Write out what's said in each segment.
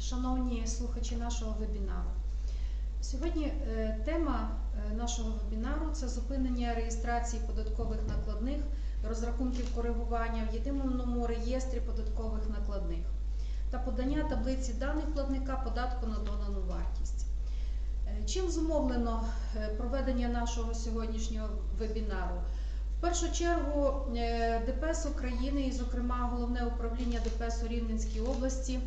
шановні слухачі нашого вебінару. Сьогодні е, тема е, нашого вебінару це зупинення реєстрації податкових накладних, розрахунків коригування в єдиному реєстрі податкових накладних та подання таблиці даних платника податку на додану вартість. Е, Чим зумовлено проведення нашого сьогоднішнього вебінару? В першу чергу ДПС України і, зокрема, головне управління ДПС у Рівненській області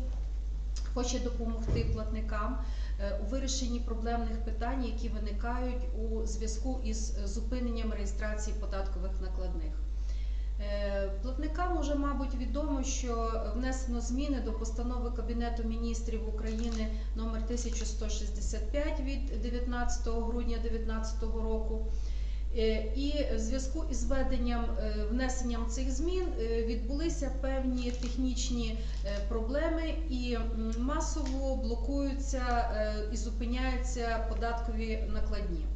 хоче допомогти платникам е, у вирішенні проблемних питань, які виникають у зв'язку із зупиненням реєстрації податкових накладних. Е, Платникам уже, мабуть, відомо, що внесено зміни до постанови Кабінету міністрів України номер 1165 від 19 грудня 2019 року. Е, І в зв'язку із введенням е, внесенням цих змін е, відбулися певні технічні проблеми і масово блокуються і зупиняються податкові накладні.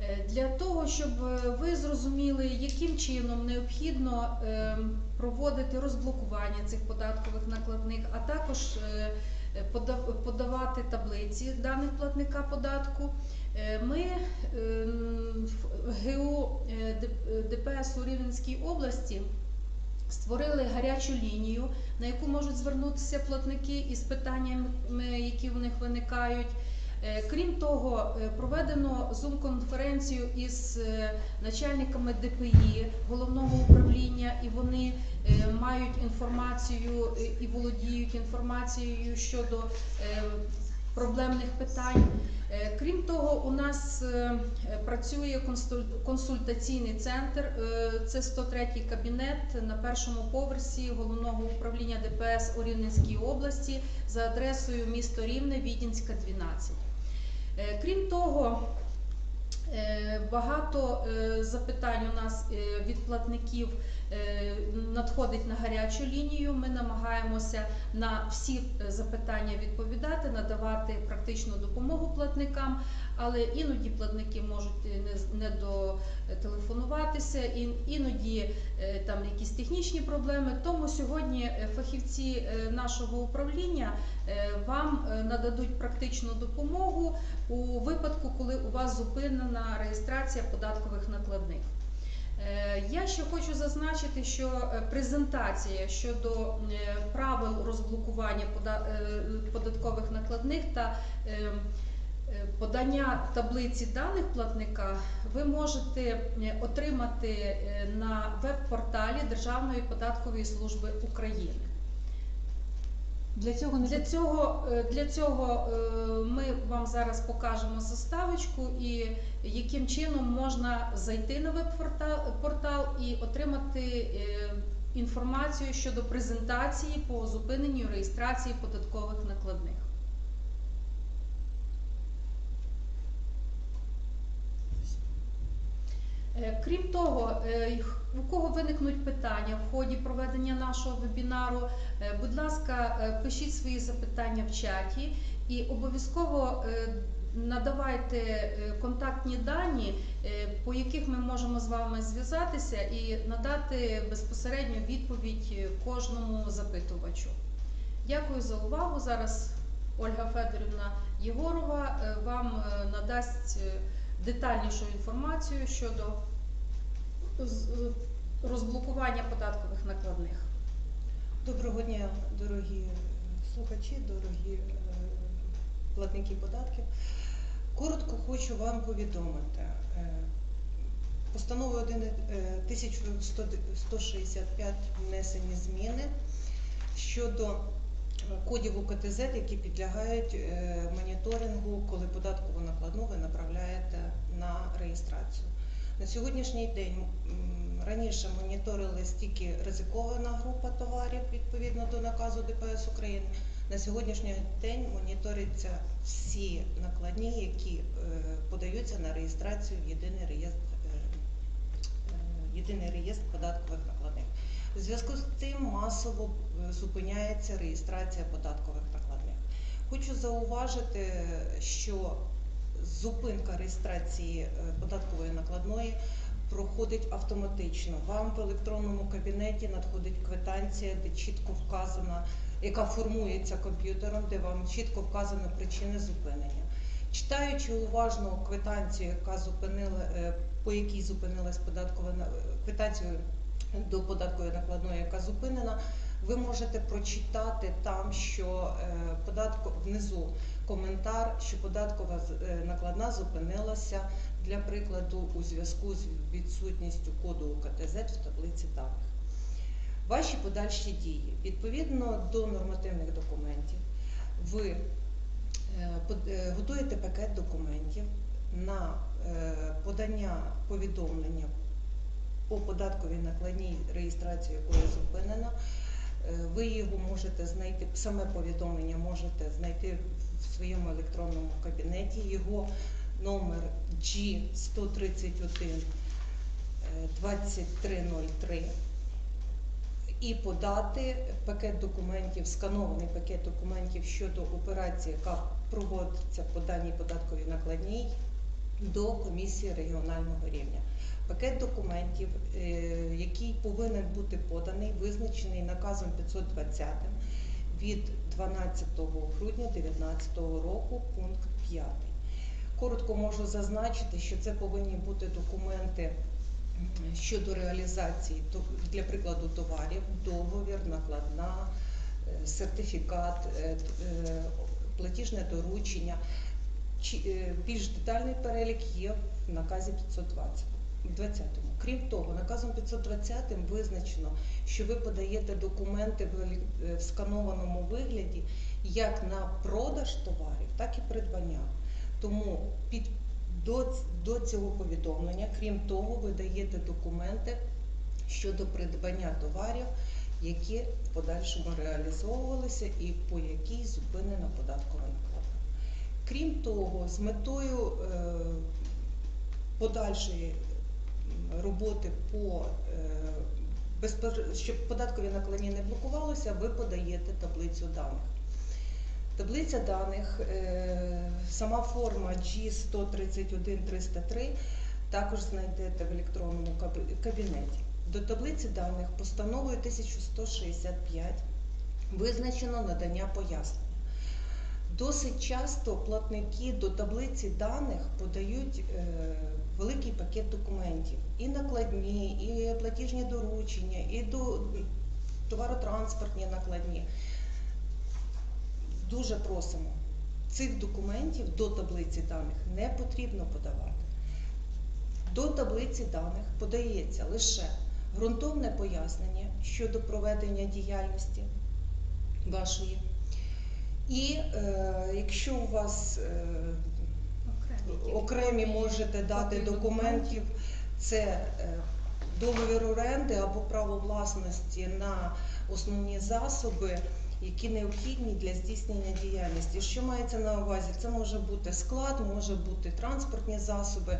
Е, Для того, щоб е, ви зрозуміли, яким чином необхідно е, проводити розблокування цих податкових накладних, а також е, подавати таблиці даних платника податку, ми е, в ГУ ДПС у Рівненській області створили гарячу лінію, на яку можуть звернутися платники із питаннями, які в них виникають. Е, Крім того, е, проведено зум-конференцію із е, начальниками ДПІ головного управління, і вони мають інформацію і володіють інформацією щодо проблемних питань. Крім того, у нас працює консуль- консультаційний центр. Це 103 кабінет на першому поверсі головного управління ДПС у Рівненській області за адресою місто Рівне, Відінська, 12. Е, Крім того, е, багато е, запитань у нас від платників надходить на гарячу лінію. Ми намагаємося на всі запитання відповідати, надавати практичну допомогу платникам, але іноді платники можуть не, з- і іноді е, там якісь технічні проблеми. Тому сьогодні е, фахівці е, нашого управління вам нададуть практичну допомогу у випадку, коли у вас зупинена реєстрація податкових накладних. Я ще хочу зазначити, що презентація щодо правил розблокування податкових накладних та подання таблиці даних платника ви можете е, отримати е, на веб-порталі Державної податкової служби України. Для цього Для цього, е, для цього ми вам зараз покажемо заставочку і яким чином можна зайти на веб-портал і отримати інформацію щодо презентації по зупиненню реєстрації податкових накладних. Крім того, е, у кого виникнуть питання в ході проведення нашого вебінару, е, будь ласка, е, пишіть свої запитання в чаті і обов'язково е, надавайте е, контактні дані, е, по яких ми можемо з вами зв'язатися і надати безпосередньо відповідь е, кожному запитувачу. Дякую за увагу. Зараз Ольга Федорівна Єгорова е, вам е, надасть е, детальнішу інформацію щодо розблокування податкових накладних. Доброго дня, дорогі слухачі, дорогі е, платники податків. Коротко хочу вам повідомити. Е, Постановою 1, е, 1165 внесені зміни щодо кодів УКТЗ, які підлягають моніторингу, коли податкову накладну ви направляєте на реєстрацію. На сьогоднішній день раніше моніторилась тільки ризикована група товарів відповідно до наказу ДПС України. На сьогоднішній день моніторяться всі накладні, які е, подаються на реєстрацію в єдиний реєстр, е, е, єдиний реєстр податкових накладних. У зв'язку з цим масово зупиняється реєстрація податкових накладних. Хочу зауважити, що зупинка реєстрації е, податкової накладної проходить автоматично. Вам в електронному кабінеті надходить квитанція, де чітко вказана, яка формується комп'ютером, де вам чітко вказана причина зупинення. Читаючи уважно квитанцію, яка зупинила, е, по якій зупинилась податкова на- квитанцію до податкової накладної, яка зупинена, ви можете прочитати там, що е, податко внизу коментар, що податкова е, накладна зупинилася для прикладу у зв'язку з відсутністю коду УКТЗ в таблиці даних. Ваші подальші дії відповідно до нормативних документів, ви е, готуєте пакет документів на подання повідомлення по податковій накладній реєстрації якої зупинена. Е, Ви його можете знайти, саме повідомлення можете знайти в своєму електронному кабінеті. Його номер G131 е, 2303 і подати пакет документів, сканований пакет документів щодо операції, яка проводиться по даній податковій накладній до комісії регіонального рівня. Пакет документів, е, який повинен бути поданий, визначений наказом 520 від 12 грудня 2019 року, пункт 5. Коротко можу зазначити, що це повинні бути документи щодо реалізації для прикладу товарів, договір, накладна, е, сертифікат, е, платіжне доручення. Е, Більш детальний перелік є в наказі 520. 20-му. Крім того, наказом 520 визначено, що ви подаєте документи е, в сканованому вигляді як на продаж товарів, так і придбання. Тому під, до, до цього повідомлення, крім того, ви даєте документи щодо придбання товарів, які в подальшому реалізовувалися і по якій зупинена податкова накладна. Крім того, з метою е, подальшої роботи по е, щоб податкові накладні не блокувалися, ви подаєте таблицю даних. Таблиця даних, е, сама форма G131-303 також знайдете в електронному кабінеті. До таблиці даних постановою 1165 визначено надання пояснення. Досить часто платники до таблиці даних подають е, великий пакет документів і накладні, і платіжні доручення, і до товаротранспортні накладні. Дуже просимо. Цих документів до таблиці даних не потрібно подавати. До таблиці даних подається лише ґрунтовне пояснення щодо проведення діяльності вашої. І е, якщо у вас е, Окремі. окремі можете дати документів, це е, договір оренди або право власності на основні засоби, які необхідні для здійснення діяльності. Що мається на увазі? Це може бути склад, може бути транспортні засоби.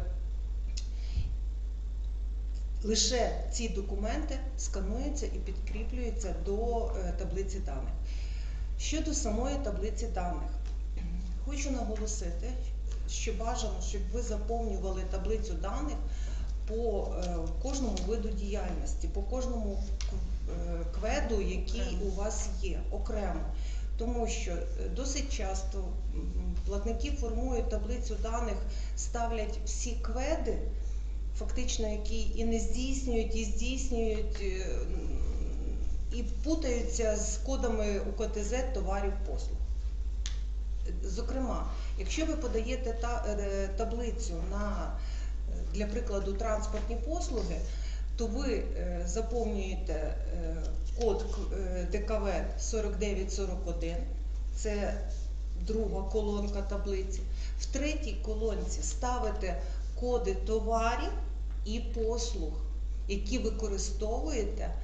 Лише ці документи скануються і підкріплюються до е, таблиці даних. Щодо самої таблиці даних, хочу наголосити, що бажано, щоб ви заповнювали таблицю даних по е, кожному виду діяльності, по кожному е, кведу, який у вас є окремо. Тому що е, досить часто платники формують таблицю даних, ставлять всі кведи, фактично, які і не здійснюють, і здійснюють, путаються з кодами УКТЗ товарів послуг. Зокрема, якщо ви подаєте е, таблицю на, е, для прикладу, транспортні послуги, то ви е, заповнюєте код ДКВ 4941, це друга колонка таблиці. В третій колонці ставите коди товарів і послуг, які використовуєте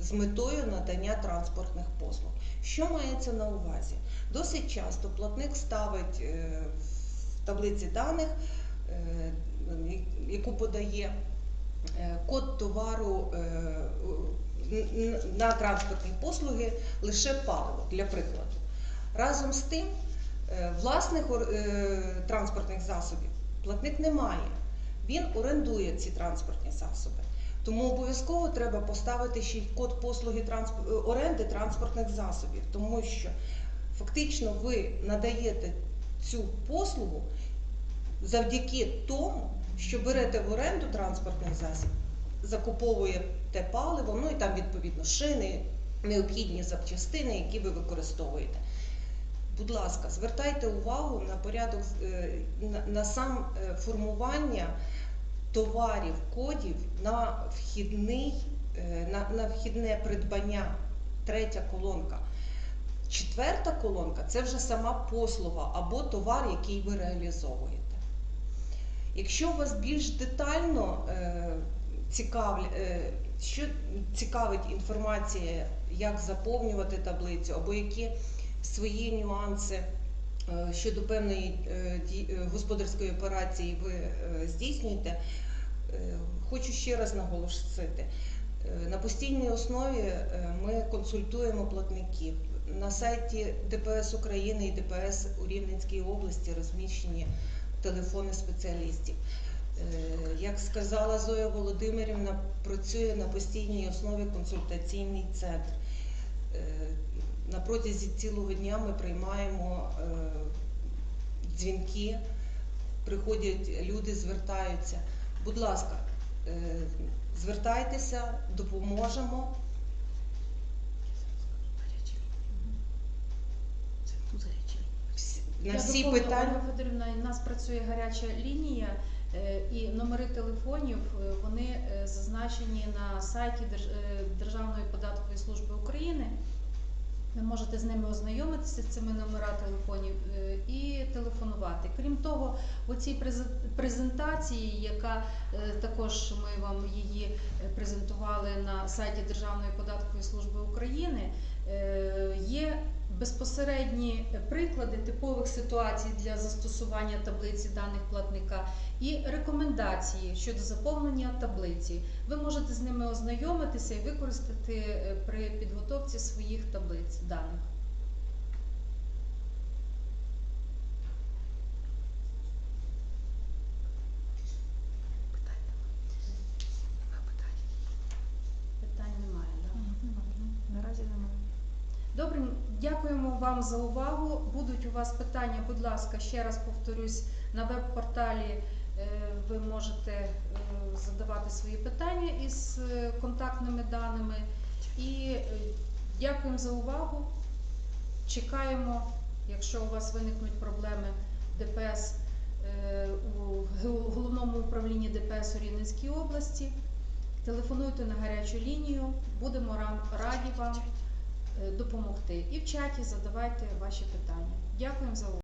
з метою надання транспортних послуг. Що мається на увазі? Досить часто платник ставить е, в таблиці даних, е, яку подає е, код товару на транспортні послуги лише паливо для прикладу. Разом з тим, власних транспортних засобів платник не має. він орендує ці транспортні засоби. Тому обов'язково треба поставити ще й код послуги трансп- е, оренди транспортних засобів, тому що фактично ви надаєте цю послугу завдяки тому, що берете в оренду транспортний засіб, закуповуєте паливо, ну і там відповідно шини, необхідні запчастини, які ви використовуєте. Будь ласка, звертайте увагу на порядок е, на, сам е, формування товарів, кодів на вхідний, е, на, на вхідне придбання. Третя колонка. Четверта колонка це вже сама послуга або товар, який ви реалізовуєте. Якщо вас більш детально е, цікавля, е, що цікавить інформація, як заповнювати таблицю, або які свої нюанси щодо певної е, е, господарської операції ви е, здійснюєте, е, хочу ще раз наголосити. Е, На постійній основі е, ми консультуємо платників. На сайті ДПС України і ДПС у Рівненській області розміщені телефони спеціалістів. Е, Як сказала Зоя Володимирівна, працює на постійній основі консультаційний центр. На протязі цілого дня ми приймаємо е, дзвінки, приходять люди, звертаються. Будь ласка, е, звертайтеся, допоможемо. На Я всі доповню, питання. Ольга Федорівна, у нас працює гаряча лінія, е, і номери телефонів вони зазначені на сайті Держ- Державної податкової служби України. Можете з ними ознайомитися з цими номера телефонів е, і телефонувати. Крім того, у цій презен- презентації, яка е, також ми вам її презентували на сайті Державної податкової служби України, е, є безпосередні приклади типових ситуацій для застосування таблиці даних платника і рекомендації щодо заповнення таблиці. Ви можете з ними ознайомитися і використати е, при підготовці своїх таблиць даних. Дякуємо вам за увагу. Будуть у вас питання, будь ласка, ще раз повторюсь, на веб-порталі е, ви можете е, задавати свої питання із е, контактними даними. І дякуємо за увагу. Чекаємо, якщо у вас виникнуть проблеми ДПС у головному управлінні ДПС у Рівненській області. Телефонуйте на гарячу лінію, будемо раді вам допомогти. І в чаті задавайте ваші питання. Дякуємо за увагу.